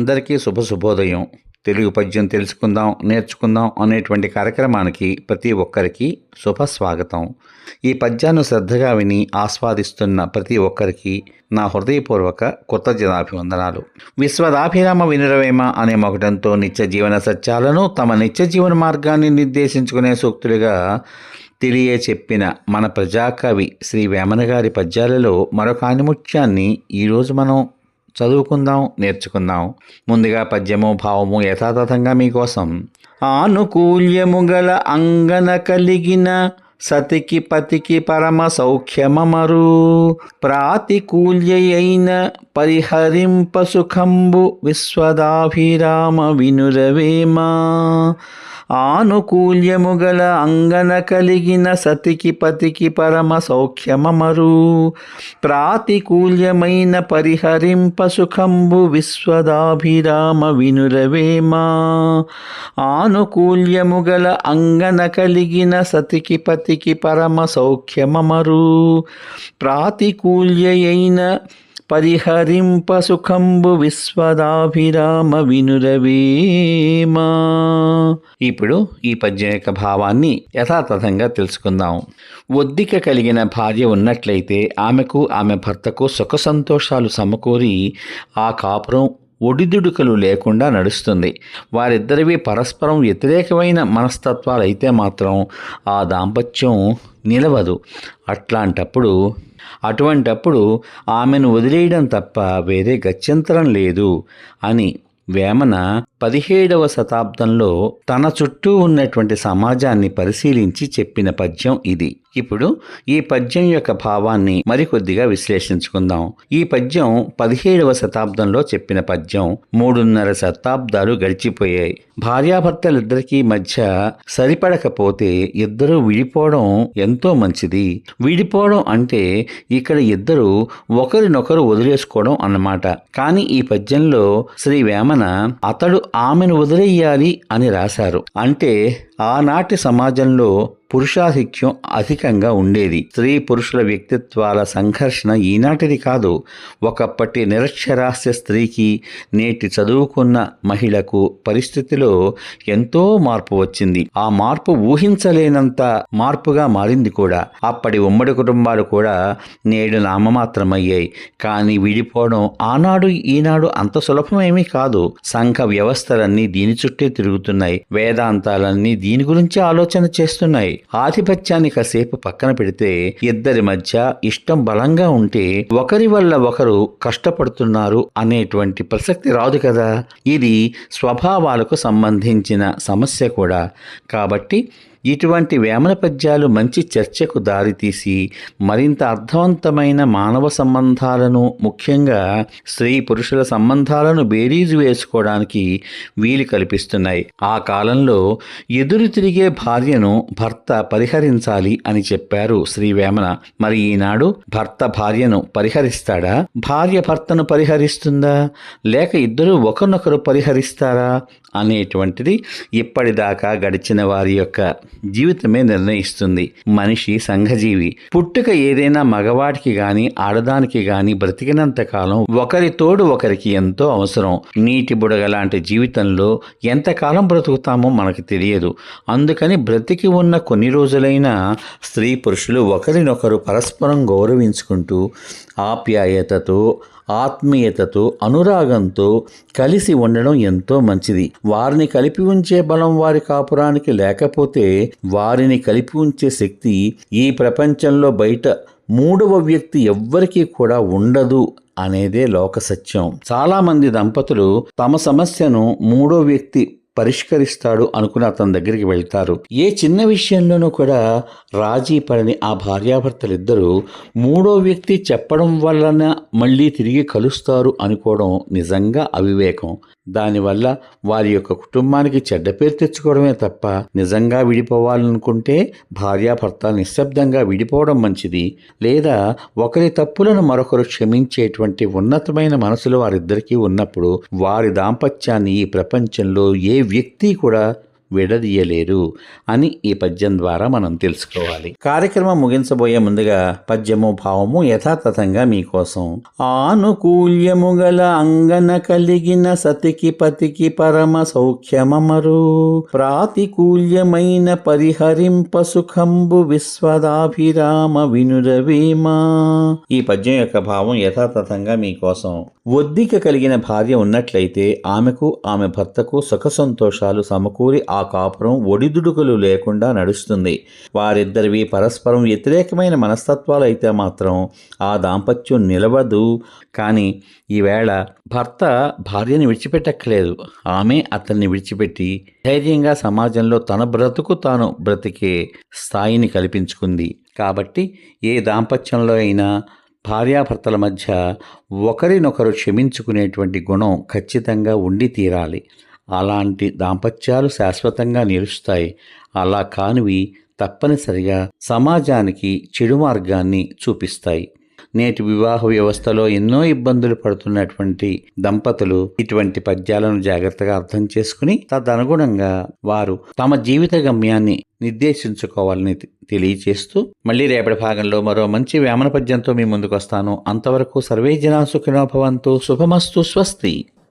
అందరికీ శుభ శుభోదయం. తెలుగు పద్యం తెలుసుకుందాం నేర్చుకుందాం అనేటువంటి కార్యక్రమానికి ప్రతి ఒక్కరికి శుభ స్వాగతం. ఈ పద్యాన్ని శ్రద్ధగా విని ఆస్వాదిస్తున్న ప్రతి ఒక్కరికి నా హృదయపూర్వక కృతజ్ఞతాభివందనాలు. విశ్వదాభిరామ వినురవేమ అనే మొగటంతో నిత్య జీవన సత్యాలను తమ నిత్య జీవన మార్గాన్ని నిర్దేశించుకునే సూక్తులుగా తెలియ చెప్పిన మన ప్రజాకవి శ్రీ వేమన గారి పద్యాలలో మరొక ఆనిముత్యాన్ని ఈరోజు మనం చదువుకుందాం నేర్చుకుందాం. ముందుగా పద్యము భావము యథాతథంగా మీకోసం. ఆనుకూల్యము గల అంగన కలిగిన సతికి పతికి పరమ సౌఖ్యమమరు. ప్రాతికూల్యైన పరిహరింప సుఖంబు విశ్వదాభిరామ వినురవేమా. ఆనుకూల్యము గల అంగన కలిగిన సతికి పతికి పరమ సౌఖ్యమమరు. ప్రాతికూల్యమైన పరిహరింప సుఖంబు విశ్వదాభిరామ వినురవేమా. ఆనుకూల్యము గల అంగన కలిగిన సతికి పతికి పరమ సౌఖ్యమమరు. ప్రాతికూల్యైన పరిహరింప సుఖంబు విశ్వదాభిరామ వినురవేమా ఇప్పుడు ఈ పద్యం యొక్క భావాన్ని యథాతథంగా తెలుసుకుందాం. ఒద్దిక కలిగిన భార్య ఉన్నట్లయితే ఆమెకు ఆమె భర్తకు సుఖ సంతోషాలు సమకూరి ఆ కాపురం ఒడిదుడుకలు లేకుండా నడుస్తుంది. వారిద్దరివి పరస్పరం వ్యతిరేకమైన మనస్తత్వాలు అయితే మాత్రం ఆ దాంపత్యం నిలవదు. అట్లాంటప్పుడు అటువంటప్పుడు ఆమెను వదిలేయడం తప్ప వేరే గత్యంతరం లేదు అని వేమన పదిహేడవ శతాబ్దంలో తన చుట్టూ ఉన్నటువంటి సమాజాన్ని పరిశీలించి చెప్పిన పద్యం ఇది. ఇప్పుడు ఈ పద్యం యొక్క భావాన్ని మరికొద్దిగా విశ్లేషించుకుందాం. ఈ పద్యం పదిహేడవ శతాబ్దంలో చెప్పిన పద్యం మూడున్నర శతాబ్దాలు గడిచిపోయాయి. భార్యాభర్తలిద్దరికీ మధ్య సరిపడకపోతే ఇద్దరూ విడిపోవడం ఎంతో మంచిది. విడిపోవడం అంటే ఇక్కడ ఇద్దరు ఒకరినొకరు వదిలేసుకోవడం అన్నమాట. కానీ ఈ పద్యంలో శ్రీ వేమన అతడు ఆమెను వదిలేయాలి అని రాశారు. అంటే ఆనాటి సమాజంలో పురుషాధిక్యం అధికంగా ఉండేది. స్త్రీ పురుషుల వ్యక్తిత్వాల సంఘర్షణ ఈనాటిది కాదు. ఒకప్పటి నిరక్షరాస్య స్త్రీకి నేటి చదువుకున్న మహిళకు పరిస్థితిలో ఎంతో మార్పు వచ్చింది. ఆ మార్పు ఊహించలేనంత మార్పుగా మారింది కూడా. అప్పటి ఉమ్మడి కుటుంబాలు కూడా నేడు నామమాత్రమయ్యాయి. కానీ విడిపోవడం ఆనాడు ఈనాడు అంత సులభమేమీ కాదు. సంఘ వ్యవస్థలన్నీ దీని చుట్టే తిరుగుతున్నాయి. వేదాంతాలన్నీ దీని గురించి ఆలోచన చేస్తున్నాయి. ఆధిపత్యాన్ని కాసేపు పక్కన పెడితే ఇద్దరి మధ్య ఇష్టం బలంగా ఉంటే ఒకరి వల్ల ఒకరు కష్టపడుతున్నారు అనేటువంటి ప్రసక్తి రాదు కదా. ఇది స్వభావాలకు సంబంధించిన సమస్య కూడా. కాబట్టి ఇటువంటి వేమన పద్యాలు మంచి చర్చకు దారితీసి మరింత అర్థవంతమైన మానవ సంబంధాలను ముఖ్యంగా స్త్రీ పురుషుల సంబంధాలను బేరీజు వేసుకోవడానికి వీలు కల్పిస్తున్నాయి. ఆ కాలంలో ఎదురు తిరిగే భార్యను భర్త పరిహరించాలి అని చెప్పారు శ్రీ వేమన. మరి ఈనాడు భర్త భార్యను పరిహరిస్తాడా? భార్య భర్తను పరిహరిస్తుందా? లేక ఇద్దరు ఒకరినొకరు పరిహరిస్తారా? అనేటువంటిది ఇప్పటిదాకా గడిచిన వారి యొక్క జీవితమే నిర్ణయిస్తుంది. మనిషి సంఘజీవి. పుట్టుక ఏదైనా మగవాడికి గాని ఆడదానికి గాని బ్రతికినంత కాలం ఒకరి తోడు ఒకరికి ఎంతో అవసరం. నీటి బుడగ లాంటి జీవితంలో ఎంతకాలం బ్రతుకుతామో మనకు తెలియదు. అందుకని బ్రతికి ఉన్న కొన్ని రోజులైనా స్త్రీ పురుషులు ఒకరినొకరు పరస్పరం గౌరవించుకుంటూ ఆప్యాయతతో ఆత్మీయతతో అనురాగంతో కలిసి ఉండడం ఎంతో మంచిది. వారిని కలిపి ఉంచే బలం వారి కాపురానికి లేకపోతే వారిని కలిపి ఉంచే శక్తి ఈ ప్రపంచంలో బయట మూడవ వ్యక్తి ఎవ్వరికీ కూడా ఉండదు అనేదే లోక సత్యం. చాలామంది దంపతులు తమ సమస్యను మూడో వ్యక్తి పరిష్కరిస్తాడు అనుకుని అతని దగ్గరికి వెళ్తారు. ఏ చిన్న విషయంలోనూ కూడా రాజీ పడని ఆ భార్యాభర్తలిద్దరూ మూడో వ్యక్తి చెప్పడం వలన మళ్ళీ తిరిగి కలుస్తారు అనుకోవడం నిజంగా అవివేకం. దానివల్ల వారి యొక్క కుటుంబానికి చెడ్డ పేరు తెచ్చుకోవడమే తప్ప నిజంగా విడిపోవాలనుకుంటే భార్యాభర్త నిశ్శబ్దంగా విడిపోవడం మంచిది. లేదా ఒకరి తప్పులను మరొకరు క్షమించేటువంటి ఉన్నతమైన మనసులు వారిద్దరికీ ఉన్నప్పుడు వారి దాంపత్యాన్ని ఈ ప్రపంచంలో ఏ వ్యక్తి కూడా విడదీయలేరు అని ఈ పద్యం ద్వారా మనం తెలుసుకోవాలి. కార్యక్రమం ముగించబోయే ముందుగా పద్యము భావము యథాతథంగా మీకోసం ఆనుకూల్యము గల అంగన కలిగిన సతికి పతికి పరమ సౌఖ్యమమరు. ప్రాతికూల్యమైన పరిహరింప సుఖంబు విశ్వదాభిరామ వినురవేమా. ఈ పద్యం యొక్క భావం యథాతథంగా మీకోసం ఒద్దిక కలిగిన భార్య ఉన్నట్లయితే ఆమెకు ఆమె భర్తకు సుఖ సంతోషాలు సమకూరి ఆ కాపురం ఒడిదుడుకులు లేకుండా నడుస్తుంది. వారిద్దరివి పరస్పరం వ్యతిరేకమైన మనస్తత్వాలు అయితే మాత్రం ఆ దాంపత్యం నిలవదు. కానీ ఈవేళ భర్త భార్యని విడిచిపెట్టక్కలేదు ఆమె అతన్ని విడిచిపెట్టి ధైర్యంగా సమాజంలో తన బ్రతుకు తాను బ్రతికే స్థాయిని కల్పించుకుంది. కాబట్టి ఏ దాంపత్యంలో అయినా భార్యాభర్తల మధ్య ఒకరినొకరు క్షమించుకునేటువంటి గుణం ఖచ్చితంగా ఉండి తీరాలి. అలాంటి దాంపత్యాలు శాశ్వతంగా నిలుస్తాయి. అలా కానివి తప్పనిసరిగా సమాజానికి చెడు మార్గాన్ని చూపిస్తాయి. నేటి వివాహ వ్యవస్థలో ఎన్నో ఇబ్బందులు పడుతున్నటువంటి దంపతులు ఇటువంటి పద్యాలను జాగ్రత్తగా అర్థం చేసుకుని తదనుగుణంగా వారు తమ జీవిత గమ్యాన్ని నిర్దేశించుకోవాలని తె- తెలియచేస్తూ మళ్ళీ రేపటి భాగంలో మరో మంచి వేమన పద్యంతో మీ ముందుకు వస్తాను అంతవరకు సర్వే జనా సుఖినోభవంతు శుభమస్తు. స్వస్తి.